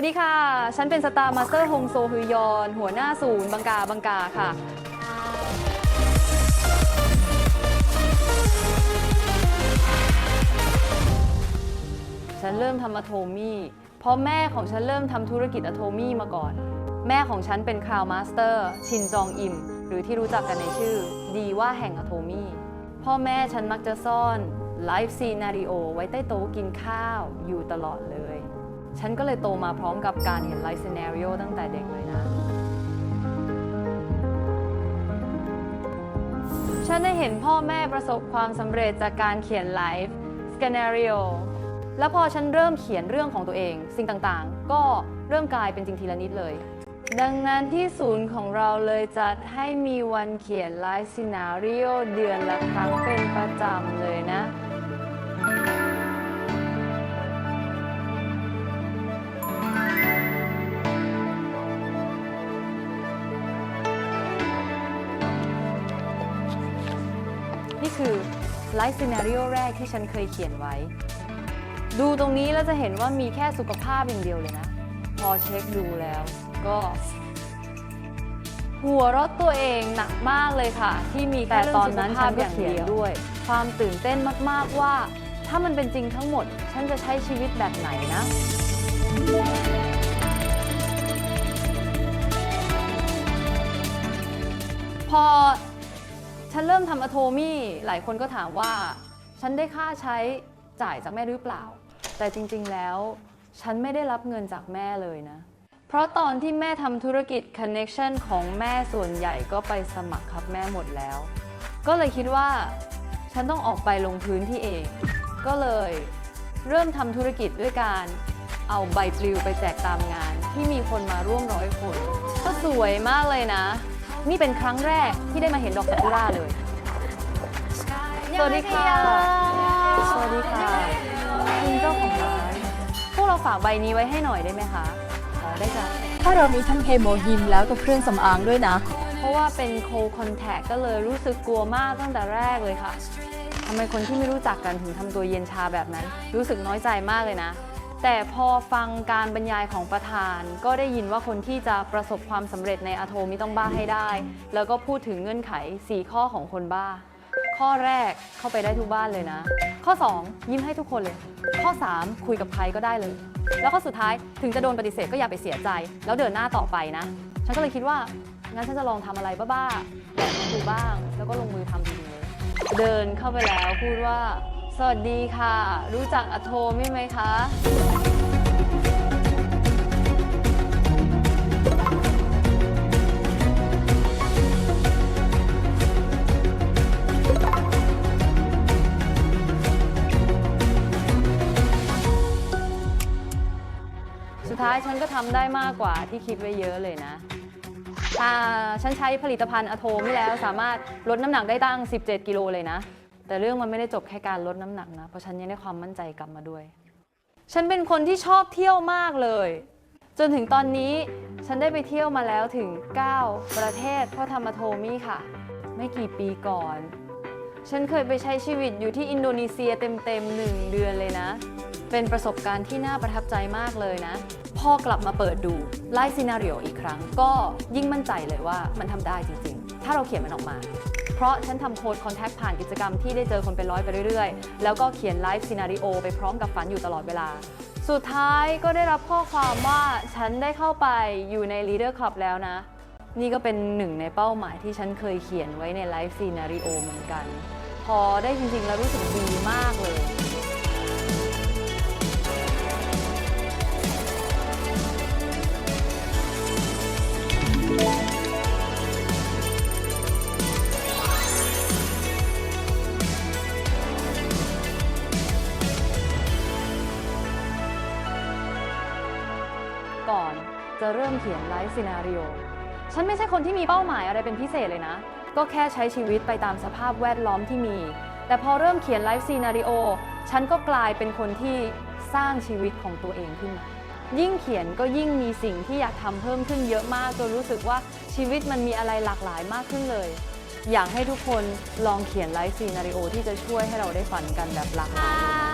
วัสดีค่ะ ฉันเป็นสตาร์มาสเตอร์ฮงโซฮุยอน หัวหน้าศูนย์บังกาบังกาค่ะ ฉันเริ่มทำอะโทมี่ เพราะแม่ของฉันเริ่มทำธุรกิจอะโทมี่มาก่อน แม่ของฉันเป็นคราวมาสเตอร์ ชินจองอิม หรือที่รู้จักกันในชื่อ ดีว่าแห่งอะโทมี่ พ่อแม่ฉันมักจะซ่อนไลฟ์ซีนาริโอไว้ใต้โต๊ะกินข้าวอยู่ตลอดเลย ฉันก็เลยโตมาพร้อมกับการเห็นไลฟ์ซีนาริโอตั้งแต่เด็กเลยนะ ฉันได้เห็นพ่อแม่ประสบความสำเร็จจากการเขียนไลฟ์สแกน a ริโอแล้วพอฉันเริ่มเขียนเรื่องของตัวเอง สิ่งต่างๆ ก็เริ่มกลายเป็นจริงทีละนิดเลย ดังนั้นที่ศูนย์ของเราเลยจัดให้มีวันเขียนไลฟ์ซีนาริโอเดือนละครั้งเป็นประจำเลยนะ คือไลฟ์ซีนาริโอแรกที่ฉันเคยเขียนไว้ ดูตรงนี้แล้วจะเห็นว่ามีแค่สุขภาพอย่างเดียวเลยนะ พอเช็คดูแล้วก็ หัวรถตัวเองหนักมากเลยค่ะ ที่มีแต่ตอนนั้นฉันก็เขียนด้วย ความตื่นเต้นมากๆว่า ถ้ามันเป็นจริงทั้งหมด ฉันจะใช้ชีวิตแบบไหนนะพอ ฉันเริ่มทำอะโทมี่ หลายคนก็ถามว่า ฉันได้ค่าใช้จ่ายจากแม่หรือเปล่า แต่จริงๆแล้ว ฉันไม่ได้รับเงินจากแม่เลยนะ เพราะตอนที่แม่ทำธุรกิจ Connection ของแม่ส่วนใหญ่ก็ไปสมัครครับแม่หมดแล้ว ก็เลยคิดว่า ฉันต้องออกไปลงพื้นที่เอง ก็เลยเริ่มทำธุรกิจด้วยการเอาใบปลิวไปแจกตามงานที่มีคนมาร่วมร้อยคน ก็สวยมากเลยนะ นี่เป็นครั้งแรกที่ได้มาเห็นดอกซากุระเลย สวัสดีค่ะ สวัสดีค่ะคุณเจ้าของร้าน พวกเราฝากใบนี้ไว้ให้หน่อยได้ไหมคะอ๋อได้จ้ะถ้าเรามีทั้งเคโมยิมแล้วก็เครื่องสำอางด้วยนะ เพราะว่าเป็นโคคอนแทคก็เลยรู้สึกกลัวมากตั้งแต่แรกเลยค่ะทำไมคนที่ไม่รู้จักกันถึงทำตัวเย็นชาแบบนั้น รู้สึกน้อยใจมากเลยนะ แต่พอฟังการบรรยายของประธาน ก็ได้ยินว่าคนที่จะประสบความสำเร็จในอะโทมิต้องบ้าให้ได้ แล้วก็พูดถึงเงื่อนไข 4 ข้อของคนบ้า ข้อแรกเข้าไปได้ทุกบ้านเลยนะ ข้อ 2 ยิ้มให้ทุกคนเลย ข้อ 3 คุยกับใครก็ได้เลย แล้วข้อสุดท้ายถึงจะโดนปฏิเสธก็อย่าไปเสียใจ แล้วเดินหน้าต่อไปนะ ฉันก็เลยคิดว่างั้นฉันจะลองทำอะไรบ้าๆแบบดูบ้าง แล้วก็ลงมือทำจริงๆเลยเดินเข้าไปแล้วพูดว่า สวัสดีค่ะ รู้จักอโทมิไหมคะ สุดท้ายฉันก็ทำได้มากกว่าที่คิดไว้เยอะเลยนะอ่าฉันใช้ผลิตภัณฑ์อโทมิแล้วสามารถลดน้ำหนักได้ตั้ง 17 กิโลเลยนะ แต่เรื่องมันไม่ได้จบแค่การลดน้ำหนักนะ เพราะฉันยังได้ความมั่นใจกลับมาด้วย ฉันเป็นคนที่ชอบเที่ยวมากเลย จนถึงตอนนี้ฉันได้ไปเที่ยวมาแล้วถึง 9 ประเทศเพราะทำอะโทมิค่ะ ไม่กี่ปีก่อน ฉันเคยไปใช้ชีวิตอยู่ที่อินโดนีเซียเต็มๆหนึ่งเดือนเลยนะ เป็นประสบการณ์ที่น่าประทับใจมากเลยนะพอกลับมาเปิดดูไล่ซีนารีโออีกครั้ง ก็ยิ่งมั่นใจเลยว่ามันทำได้จริงๆ ถ้าเราเขียนมันออกมา เพราะฉันทำโค้ดคอนแทคผ่านกิจกรรมที่ได้เจอคนเป็นร้อยไปเรื่อยๆ แล้วก็เขียนไลฟ์ซีนารีโอไปพร้อมกับฝันอยู่ตลอดเวลา สุดท้ายก็ได้รับข้อความว่าฉันได้เข้าไปอยู่ใน Leader Club แล้วนะ นี่ก็เป็นหนึ่งในเป้าหมายที่ฉันเคยเขียนไว้ในไลฟ์ซีนารีโอเหมือนกัน พอได้จริงๆแล้วรู้สึกดีมากเลย จะเริ่มเขียนไลฟ์ซีนารีโอ ฉันไม่ใช่คนที่มีเป้าหมายอะไรเป็นพิเศษเลยนะ ก็แค่ใช้ชีวิตไปตามสภาพแวดล้อมที่มี แต่พอเริ่มเขียนไลฟ์ซีนารีโอ ฉันก็กลายเป็นคนที่สร้างชีวิตของตัวเองขึ้นมา ยิ่งเขียนก็ยิ่งมีสิ่งที่อยากทำเพิ่มขึ้นเยอะมากจนรู้สึกว่าชีวิตมันมีอะไรหลากหลายมากขึ้นเลย อยากให้ทุกคนลองเขียนไลฟ์ซีนารีโอที่จะช่วยให้เราได้ฝันกันแบบหลากหลาย